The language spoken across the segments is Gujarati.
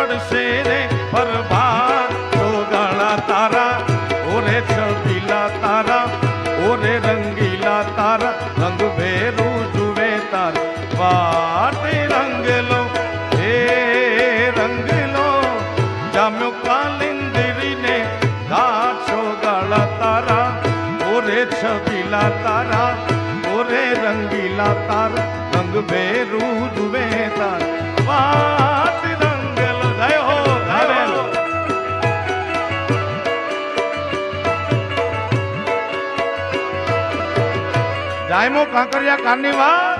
પડશે રે પરભાર. ચોગાળા તારા, ઓરે છબીલા તારા, ઓરે રંગીલા તારા, રંગ ભેરું જુવે તાર. વાટે રંગલો હે રંગલો જામ્યો કાલિંદરીને ગાછો ગાળા તારા, ઓરે છબીલા તારા, ઓરે રંગીલા તારા, રંગ ભેરું જુવે તાર. જાયમો કાંકરિયા કાર્નિવા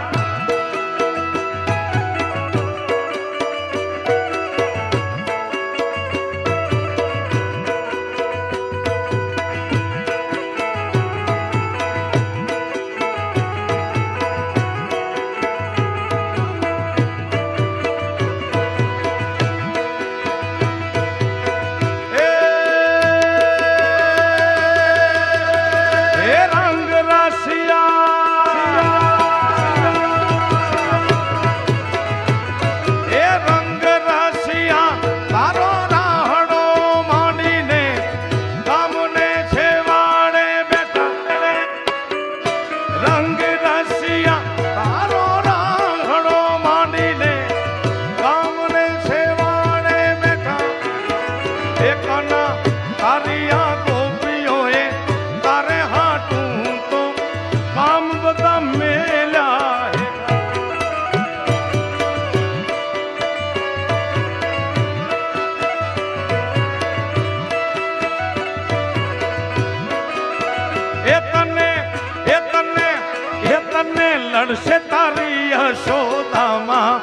લડશે તારી યશોદામાં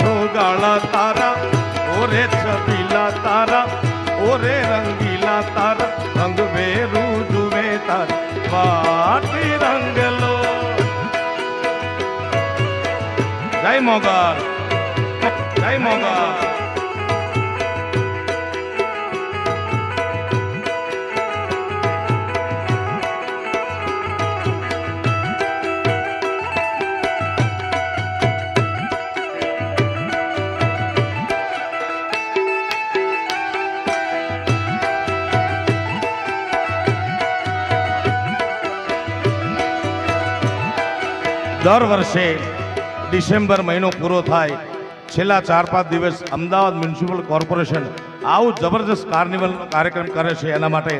જોગાળા તારા, ઓરે છબીલા તારા, ઓરે રંગીલા તારા, રંગ વેરું જુએ તાર. વાટી રંગલો જય મોગલ. દર વર્ષે ડિસેમ્બર મહિનો પૂરો થાય. છેલ્લા ચાર પાંચ દિવસ અમદાવાદ મ્યુનિસિપલ કોર્પોરેશન આવું જબરજસ્ત કાર્નિવલ કાર્યક્રમ કરે છે. એના માટે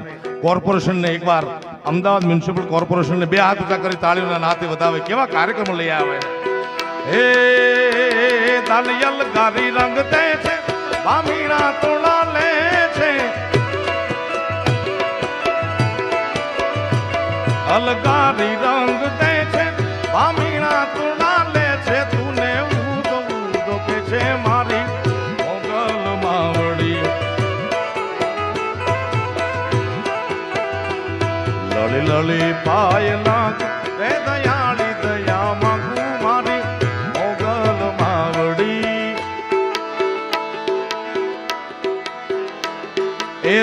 કોર્પોરેશનને એકવાર અમદાવાદ મ્યુનિસિપલ કોર્પોરેશનને બે હાથ ઊંચા કરી તાળીઓના નાતે વધાવે. કેવા કાર્યક્રમો લઈ આવે. હે દાનિયલ ગારી રંગ દે છે બામીણા તોડા લે છે. અલગારી રંગ દે છે બામીણા છે મારી મોગલ માવડી. લળી લળી પાય લાગ રે દયાળી દયા માંગુ મારી મોગલ એ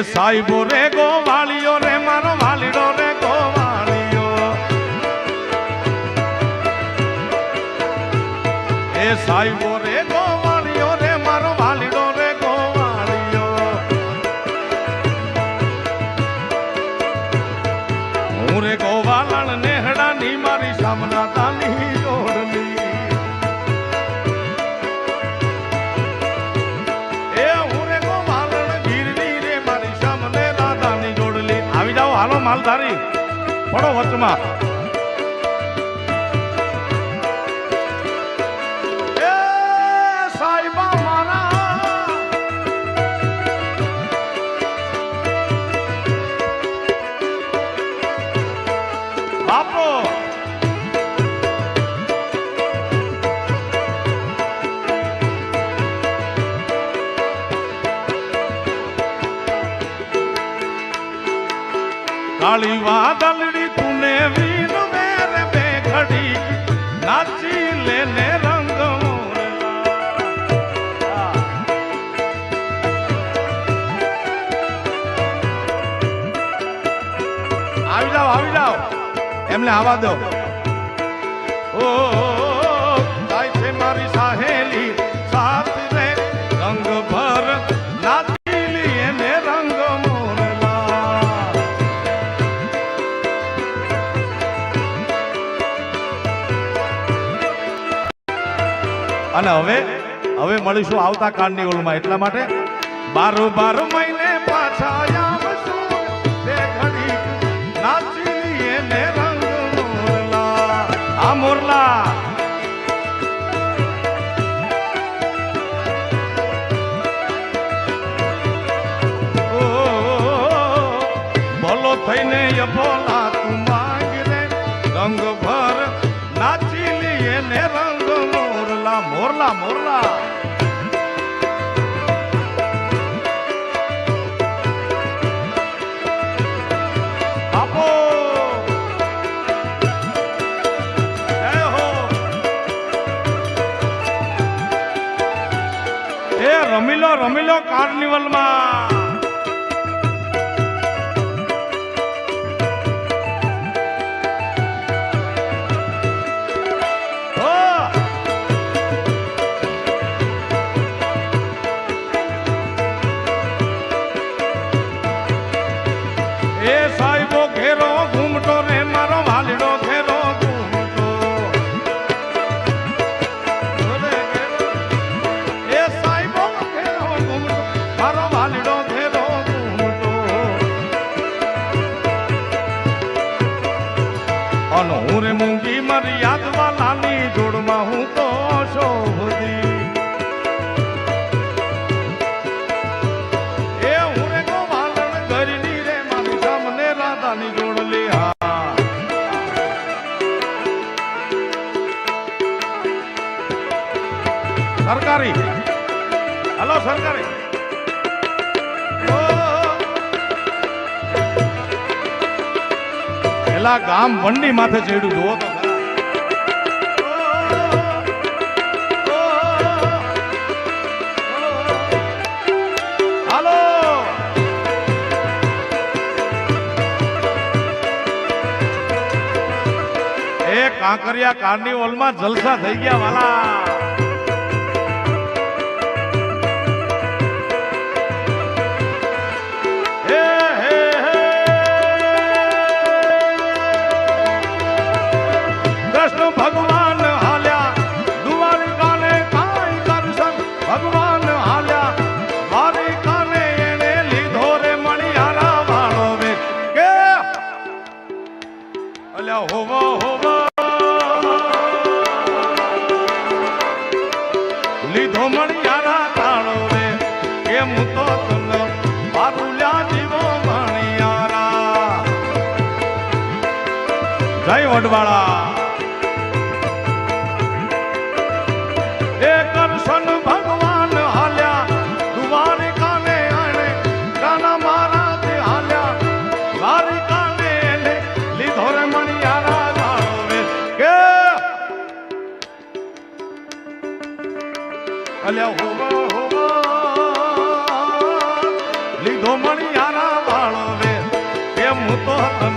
સાહેબો રે તાની જોડલી એ હું રે ગોવાલણ ગીરની રે મારી સામને રાધાની જોડલી આવી જાઓ હાલો માલધારી પડો વચમાં થવા દો ઓ, જાય છે મારી સાહેલી, સાથ રંગ ભર નાચીલી એને રંગ મોરલા. અને હવે હવે મળીશું આવતા કાળની ઓલમાં એટલા માટે બારો બારો મહિના રમીલો રમીલો કાર્નિવલમાં સરકારે. પેલા ગામ વંડી માથે ચડ્યું જુઓ તો. કાંકરિયા કાર્નિવલમાં જલસા થઈ ગયા વાલા. વડવાળા એ કરશન ભગવાન હાલ્યા દ્વારિકા ને આણે કાના મહારાજ હાલ્યા. દ્વારિકા ને એને લીધો રે મણિયારા ગાળો કે અલ્યા હોવા હોવા, લીધો મણિયારા વાળો રે એમ તો તમે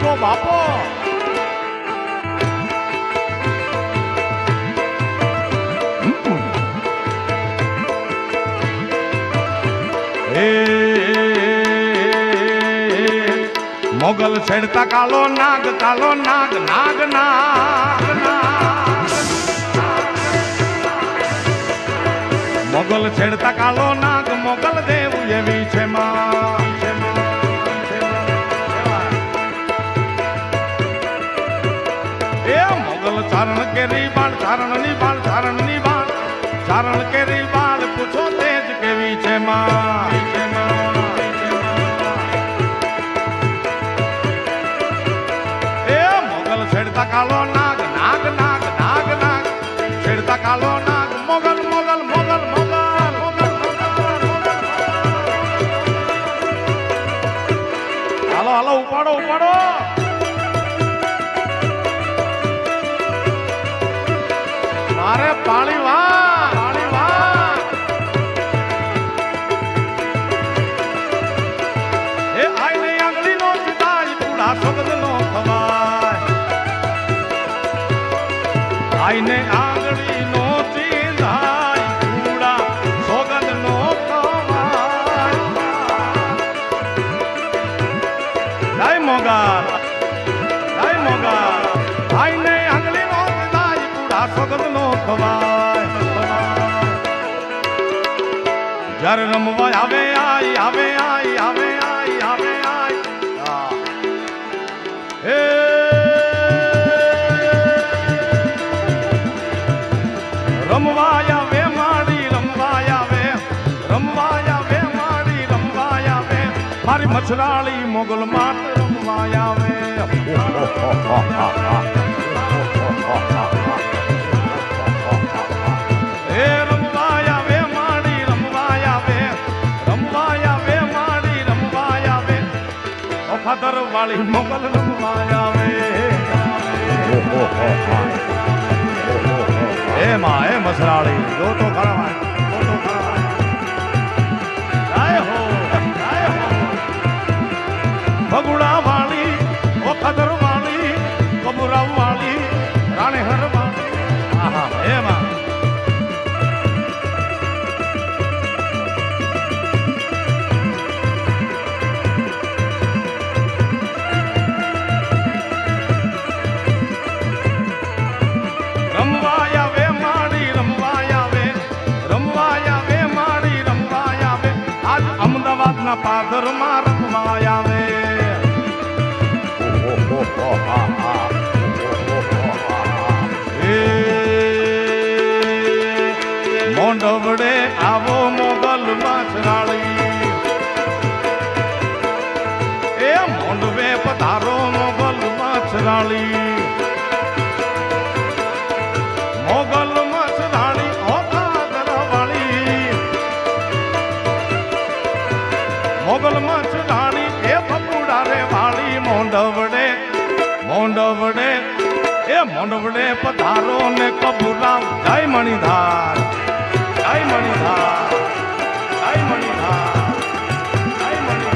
બાપો. બાપો મોગલ છેડતા કાલો નાગ કાલો નાગ નાગ નાગ મોગલ છેડતા કાલો નાગ, મોગલ દે કાલો નાગ નાગ નાગ નાગ નાગ. છેડતા કાલો નાગ, મોગલ મોગલ મોગલ મોગલ હાલો હાલો, ઉપાડો ઉપાડો. મારે પાણી આઈને આંગળી નો ચિતાઈ પૂડા સોગંદ નો ખવાય. જય મોગલ જય મોગલ આઈને આંગળી નો ચિતાઈ પૂડા સોગંદ નો ખવાય જ્યારે રમવા આવે આઈ આવે આઈ આવે. મારી મછરાળી મોગલ માત રમવા આવે. વાળી મોગલ રમવા આવે. એમાં માં હે. મસરાળી જો તો ખરા એ મોંડવડે પધારો ને કબૂરાવ જય મણિધાર. જય મણિધાર. જય મણિધાર. જય મણિધાર.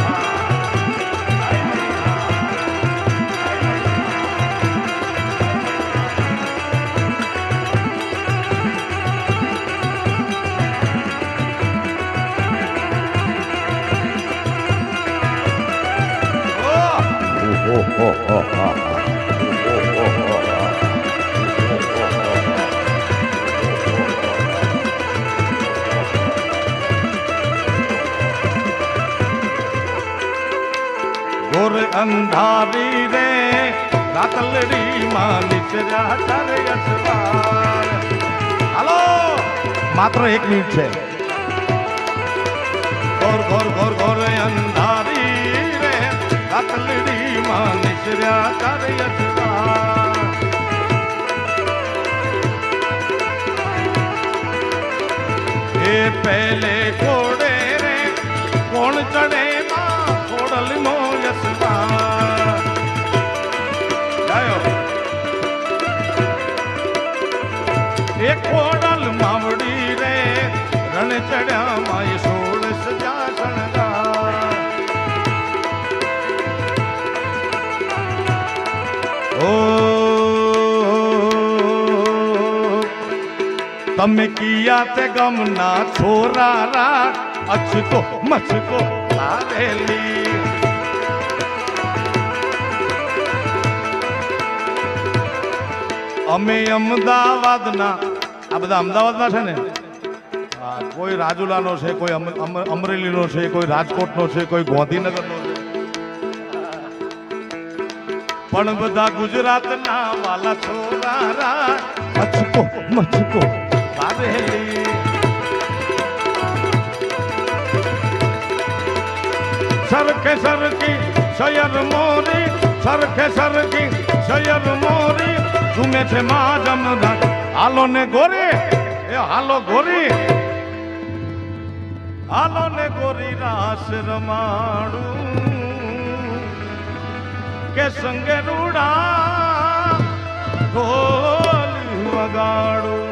રાતલડી માં નીચર્યા તારે અસવાર હાલો, માત્ર એક મિનિટ છે. ગોર ગોર ગોર ગોર અંધારી રે. રાતલડી માં નીચર્યા તારે અસવાર પહેલે ઘોડે રે, કોણ ચડે તમે કિયા તે ગમના છોરા રા અછકો મચકો તારેલી અમે અમદાવાદના, આ બધા અમદાવાદના છે ને? કોઈ રાજુલાનો છે, કોઈ અમરેલીનો છે, કોઈ રાજકોટનો છે, કોઈ ગાંધીનગરનો છે. પણ બધા ગુજરાતના વાલા છોરા મચકો મચકો કારેલી સરખે સરખી શયર મોરી, સરખે સરખી શયર મોરી. ઝુમે છે મા જમદાન હાલો ને ગોરી, એ હાલો ગોરી. હાલો ને ગોરી રાસ રમાડું. કે સંગે રૂડા ઢોલ વગાડું.